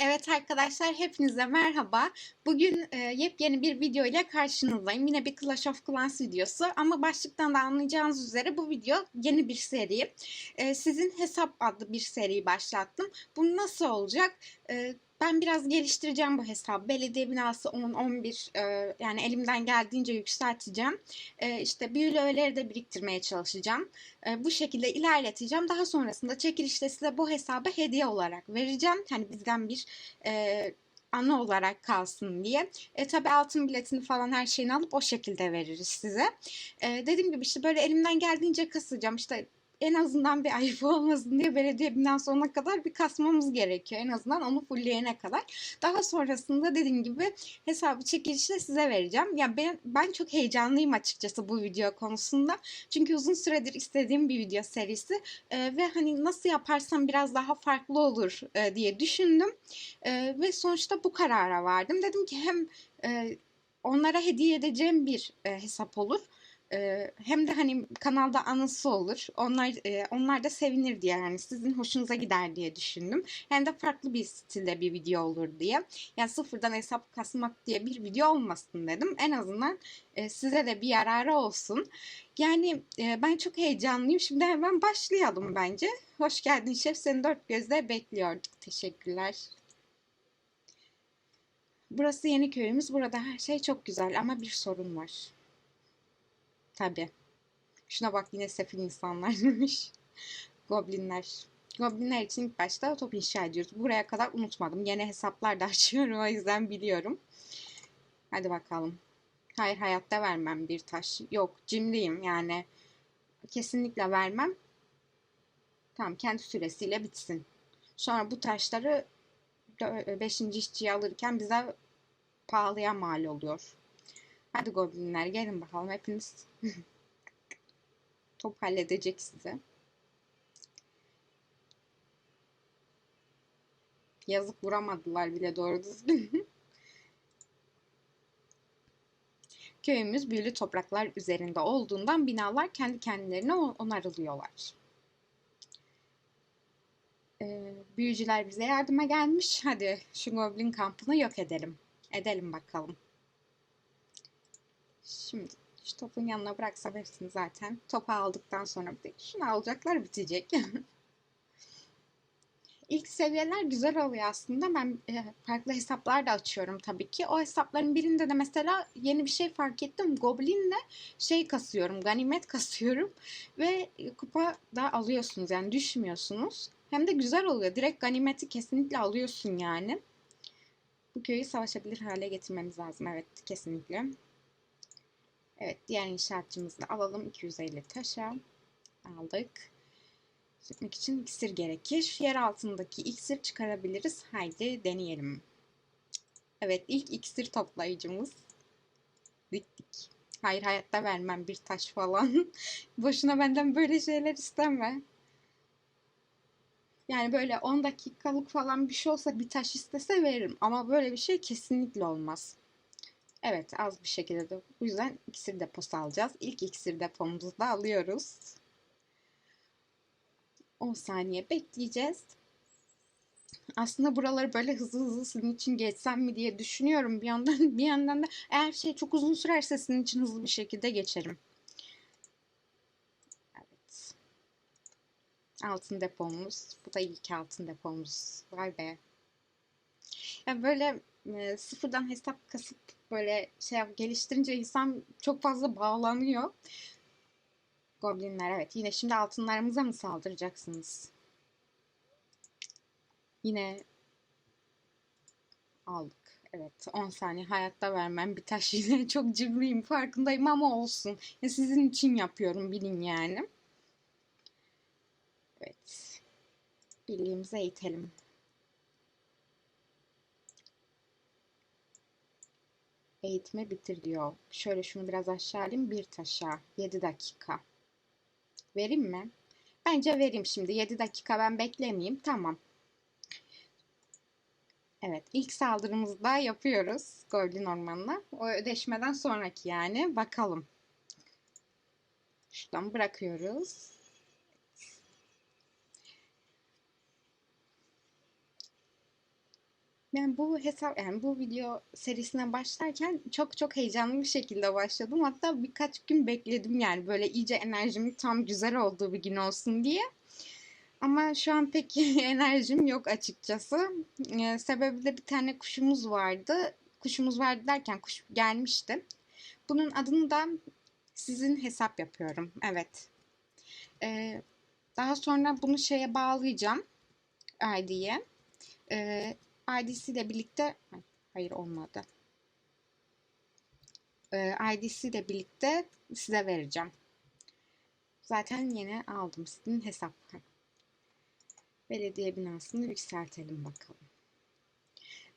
Evet arkadaşlar hepinize merhaba. Bugün e, yepyeni bir video ile karşınızdayım. Yine bir Clash of Clans videosu ama başlıktan da anlayacağınız üzere bu video yeni bir seri. E, sizin hesap adlı bir seriyi başlattım. Bu nasıl olacak? E, ben biraz geliştireceğim bu hesabı. Belediye binası 10-11 e, yani elimden geldiğince yükselteceğim. E, işte büyülü öğeleri de biriktirmeye çalışacağım. E, bu şekilde ilerleteceğim. Daha sonrasında çekilişte size bu hesabı hediye olarak vereceğim. Hani bizden bir e, olarak kalsın diye. E tabi altın biletini falan her şeyini alıp o şekilde veririz size. E, dediğim gibi işte böyle elimden geldiğince kasacağım. İşte en azından bir ayıp olmasın diye belediye binası sonuna kadar bir kasmamız gerekiyor. En azından onu fullleyene kadar. Daha sonrasında dediğim gibi hesabı çekilişle size vereceğim. Ya ben, ben çok heyecanlıyım açıkçası bu video konusunda. Çünkü uzun süredir istediğim bir video serisi. Ee, ve hani nasıl yaparsam biraz daha farklı olur e, diye düşündüm. E, ve sonuçta bu karara vardım. Dedim ki hem e, onlara hediye edeceğim bir e, hesap olur ee, hem de hani kanalda anısı olur. Onlar e, onlar da sevinir diye yani sizin hoşunuza gider diye düşündüm. Hem de farklı bir stilde bir video olur diye. Yani sıfırdan hesap kasmak diye bir video olmasın dedim. En azından e, size de bir yararı olsun. Yani e, ben çok heyecanlıyım. Şimdi hemen başlayalım bence. Hoş geldin şef. Seni dört gözle bekliyorduk. Teşekkürler. Burası yeni köyümüz. Burada her şey çok güzel ama bir sorun var. Tabi. Şuna bak yine sefil insanlarmış. Goblinler. Goblinler için ilk başta top inşa ediyoruz. Buraya kadar unutmadım. Yeni hesaplar da açıyorum o yüzden biliyorum. Hadi bakalım. Hayır hayatta vermem bir taş. Yok cimriyim yani. Kesinlikle vermem. Tamam kendi süresiyle bitsin. Sonra bu taşları 5. işçiyi alırken bize pahalıya mal oluyor. Hadi goblinler gelin bakalım hepiniz. Top halledecek size. Yazık vuramadılar bile doğru düzgün. Köyümüz büyülü topraklar üzerinde olduğundan binalar kendi kendilerine onarılıyorlar. Ee, büyücüler bize yardıma gelmiş. Hadi şu goblin kampını yok edelim. Edelim bakalım. Şimdi şu topun yanına bıraksam hepsini zaten. Topu aldıktan sonra bir de şunu alacaklar bitecek. İlk seviyeler güzel oluyor aslında. Ben e, farklı hesaplar da açıyorum tabii ki. O hesapların birinde de mesela yeni bir şey fark ettim. Goblin'le şey kasıyorum, ganimet kasıyorum ve kupa da alıyorsunuz yani düşmüyorsunuz. Hem de güzel oluyor. Direkt ganimeti kesinlikle alıyorsun yani. Bu köyü savaşabilir hale getirmemiz lazım. Evet kesinlikle. Evet diğer inşaatçımızı da alalım. 250 taşa aldık. Çıkmak için iksir gerekir. Yer altındaki iksir çıkarabiliriz. Haydi deneyelim. Evet ilk iksir toplayıcımız. Diktik. Hayır hayatta vermem bir taş falan. Boşuna benden böyle şeyler isteme. Yani böyle 10 dakikalık falan bir şey olsa bir taş istese veririm. Ama böyle bir şey kesinlikle olmaz. Evet az bir şekilde de bu yüzden iksir deposu alacağız. İlk iksir depomuzu da alıyoruz. 10 saniye bekleyeceğiz. Aslında buraları böyle hızlı hızlı sizin için geçsem mi diye düşünüyorum bir yandan. Bir yandan da eğer şey çok uzun sürerse sizin için hızlı bir şekilde geçerim. Evet. Altın depomuz. Bu da ilk altın depomuz. Vay be. Yani böyle e, sıfırdan hesap kasıp böyle şey geliştirince insan çok fazla bağlanıyor. Goblinler evet. Yine şimdi altınlarımıza mı saldıracaksınız? Yine aldık. Evet 10 saniye hayatta vermem bir taş yine çok cimriyim farkındayım ama olsun. Ya sizin için yapıyorum bilin yani. Evet. Birliğimize itelim. Eğitimi bitir diyor. Şöyle şunu biraz aşağı alayım. Bir taşa. 7 dakika. Vereyim mi? Bence vereyim şimdi. 7 dakika ben beklemeyeyim. Tamam. Evet. ilk saldırımızı da yapıyoruz. Goblin ormanına. O ödeşmeden sonraki yani. Bakalım. Şuradan bırakıyoruz. Yani bu hesap yani bu video serisine başlarken çok çok heyecanlı bir şekilde başladım. Hatta birkaç gün bekledim yani böyle iyice enerjimin tam güzel olduğu bir gün olsun diye. Ama şu an pek enerjim yok açıkçası. Ee, sebebi de bir tane kuşumuz vardı. Kuşumuz vardı derken kuş gelmişti. Bunun adını da sizin hesap yapıyorum. Evet. Ee, daha sonra bunu şeye bağlayacağım. ID'ye. Ee, ID'siyle birlikte hayır olmadı. Ee, ID'siyle birlikte size vereceğim. Zaten yeni aldım sizin hesap. Belediye binasını yükseltelim bakalım.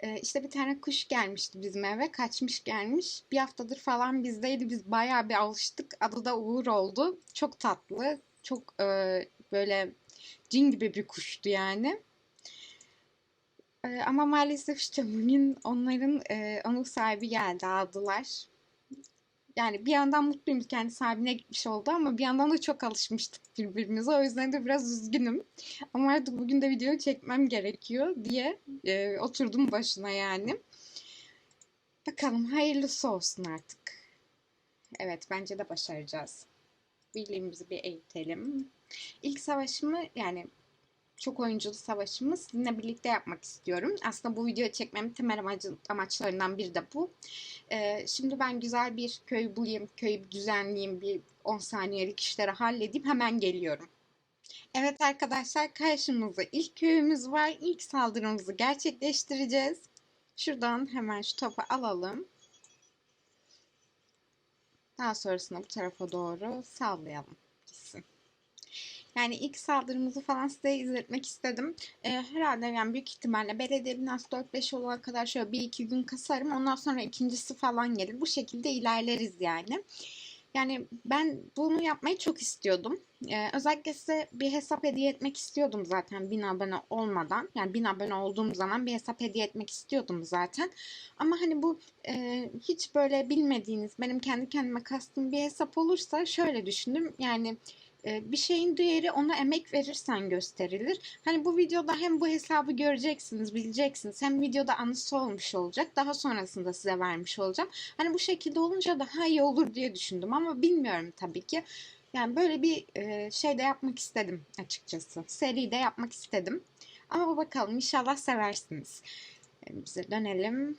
Ee, işte bir tane kuş gelmişti bizim eve. Kaçmış gelmiş. Bir haftadır falan bizdeydi. Biz bayağı bir alıştık. Adı da Uğur oldu. Çok tatlı. Çok e, böyle cin gibi bir kuştu yani. Ama maalesef işte bugün onların e, onun sahibi geldi aldılar. Yani bir yandan mutluyum kendi sahibine gitmiş oldu ama bir yandan da çok alışmıştık birbirimize. O yüzden de biraz üzgünüm. Ama artık bugün de video çekmem gerekiyor diye e, oturdum başına yani. Bakalım hayırlısı olsun artık. Evet bence de başaracağız. Birliğimizi bir eğitelim. İlk savaşımı yani çok oyunculu savaşımı sizinle birlikte yapmak istiyorum. Aslında bu videoyu çekmemin temel amacı, amaçlarından biri de bu. Ee, şimdi ben güzel bir köy bulayım, köyü düzenleyeyim, bir 10 saniyelik işleri halledeyim hemen geliyorum. Evet arkadaşlar karşımızda ilk köyümüz var. İlk saldırımızı gerçekleştireceğiz. Şuradan hemen şu topu alalım. Daha sonrasında bu tarafa doğru sallayalım. Yani ilk saldırımızı falan size izletmek istedim. Ee, herhalde yani büyük ihtimalle belediye binası 4-5 olana kadar şöyle bir iki gün kasarım. Ondan sonra ikincisi falan gelir. Bu şekilde ilerleriz yani. Yani ben bunu yapmayı çok istiyordum. Ee, özellikle size bir hesap hediye etmek istiyordum zaten bin abone olmadan. Yani bin abone olduğum zaman bir hesap hediye etmek istiyordum zaten. Ama hani bu e, hiç böyle bilmediğiniz benim kendi kendime kastım bir hesap olursa şöyle düşündüm. Yani bir şeyin değeri ona emek verirsen gösterilir. Hani bu videoda hem bu hesabı göreceksiniz, bileceksiniz. Hem videoda anısı olmuş olacak. Daha sonrasında size vermiş olacağım. Hani bu şekilde olunca daha iyi olur diye düşündüm ama bilmiyorum tabii ki. Yani böyle bir şey de yapmak istedim açıkçası. Seri de yapmak istedim. Ama bakalım inşallah seversiniz. Bize dönelim.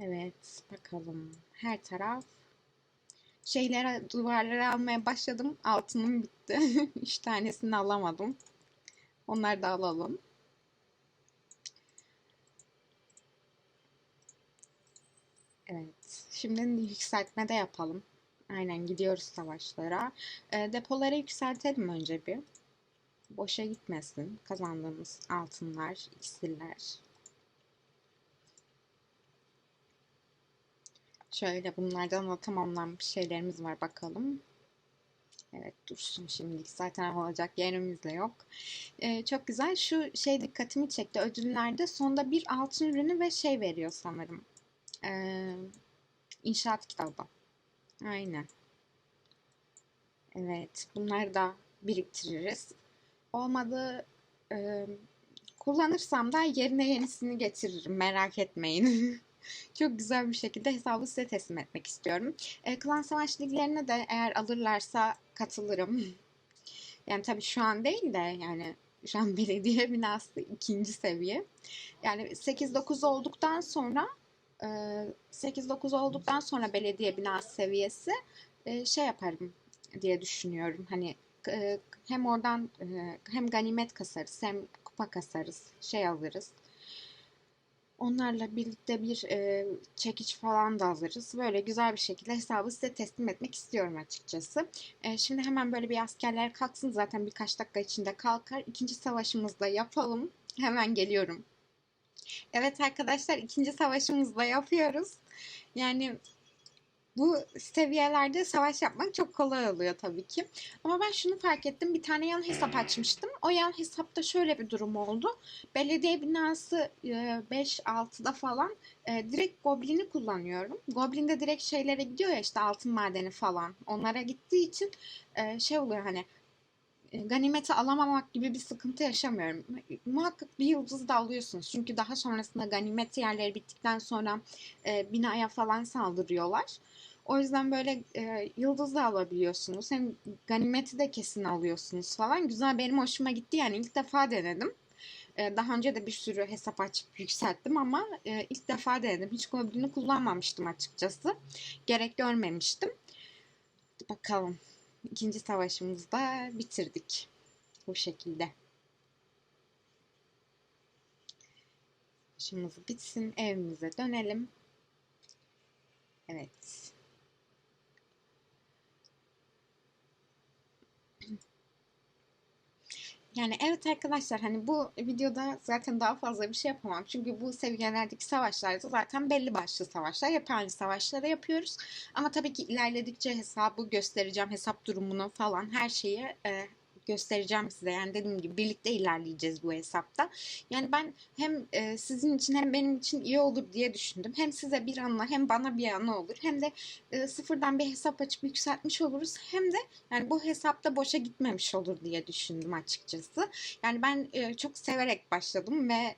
Evet bakalım. Her taraf şeylere, duvarlara almaya başladım. Altınım bitti. Üç tanesini alamadım. Onları da alalım. Evet. Şimdi yükseltme de yapalım. Aynen gidiyoruz savaşlara. E, depoları yükseltelim önce bir. Boşa gitmesin kazandığımız altınlar, iksirler. Şöyle bunlardan da tamamlanmış şeylerimiz var bakalım. Evet dursun şimdilik zaten alacak yerimiz de yok. Ee, çok güzel. Şu şey dikkatimi çekti. Ödüllerde sonda bir altın ürünü ve şey veriyor sanırım. Ee, inşaat kitabı. Aynen. Evet. Bunları da biriktiririz. Olmadı e, kullanırsam da yerine yenisini getiririm. Merak etmeyin. çok güzel bir şekilde hesabı size teslim etmek istiyorum. E, Klan Savaş de eğer alırlarsa katılırım. Yani tabii şu an değil de yani şu an belediye binası ikinci seviye. Yani 8-9 olduktan sonra 8-9 olduktan sonra belediye binası seviyesi şey yaparım diye düşünüyorum. Hani hem oradan hem ganimet kasarız hem kupa kasarız, şey alırız. Onlarla birlikte bir e, çekiç falan da alırız. Böyle güzel bir şekilde hesabı size teslim etmek istiyorum açıkçası. E, şimdi hemen böyle bir askerler kalksın. Zaten birkaç dakika içinde kalkar. İkinci savaşımızda yapalım. Hemen geliyorum. Evet arkadaşlar ikinci savaşımızda yapıyoruz. Yani bu seviyelerde savaş yapmak çok kolay oluyor tabii ki. Ama ben şunu fark ettim. Bir tane yan hesap açmıştım. O yan hesapta şöyle bir durum oldu. Belediye binası 5-6'da falan e, direkt Goblin'i kullanıyorum. Goblin'de direkt şeylere gidiyor ya işte altın madeni falan. Onlara gittiği için e, şey oluyor hani e, ganimeti alamamak gibi bir sıkıntı yaşamıyorum. Muhakkak bir yıldız da alıyorsunuz. Çünkü daha sonrasında ganimet yerleri bittikten sonra e, binaya falan saldırıyorlar. O yüzden böyle e, yıldız da alabiliyorsunuz. Hem ganimeti de kesin alıyorsunuz falan. Güzel benim hoşuma gitti yani ilk defa denedim. E, daha önce de bir sürü hesap açıp yükselttim ama e, ilk defa denedim. Hiç Goblin'i kullanmamıştım açıkçası. Gerek görmemiştim. Bakalım. İkinci savaşımızı da bitirdik. Bu şekilde. Savaşımız bitsin. Evimize dönelim. Evet. Yani evet arkadaşlar hani bu videoda zaten daha fazla bir şey yapamam. Çünkü bu seviyelerdeki savaşlarda zaten belli başlı savaşlar. Hep aynı savaşları yapıyoruz. Ama tabii ki ilerledikçe hesabı göstereceğim. Hesap durumunu falan her şeyi e, göstereceğim size. Yani dediğim gibi birlikte ilerleyeceğiz bu hesapta. Yani ben hem e, sizin için hem benim için iyi olur diye düşündüm. Hem size bir anla hem bana bir anla olur. Hem de e, sıfırdan bir hesap açıp yükseltmiş oluruz. Hem de yani bu hesapta boşa gitmemiş olur diye düşündüm açıkçası. Yani ben e, çok severek başladım ve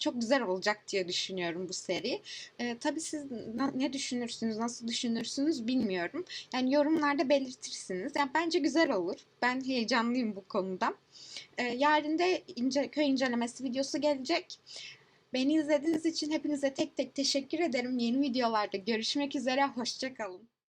çok güzel olacak diye düşünüyorum bu seri. E, tabii siz ne düşünürsünüz, nasıl düşünürsünüz bilmiyorum. Yani yorumlarda belirtirsiniz. Yani bence güzel olur. Ben heyecanlıyım bu konuda. E, yarın da ince, köy incelemesi videosu gelecek. Beni izlediğiniz için hepinize tek tek teşekkür ederim. Yeni videolarda görüşmek üzere. Hoşçakalın.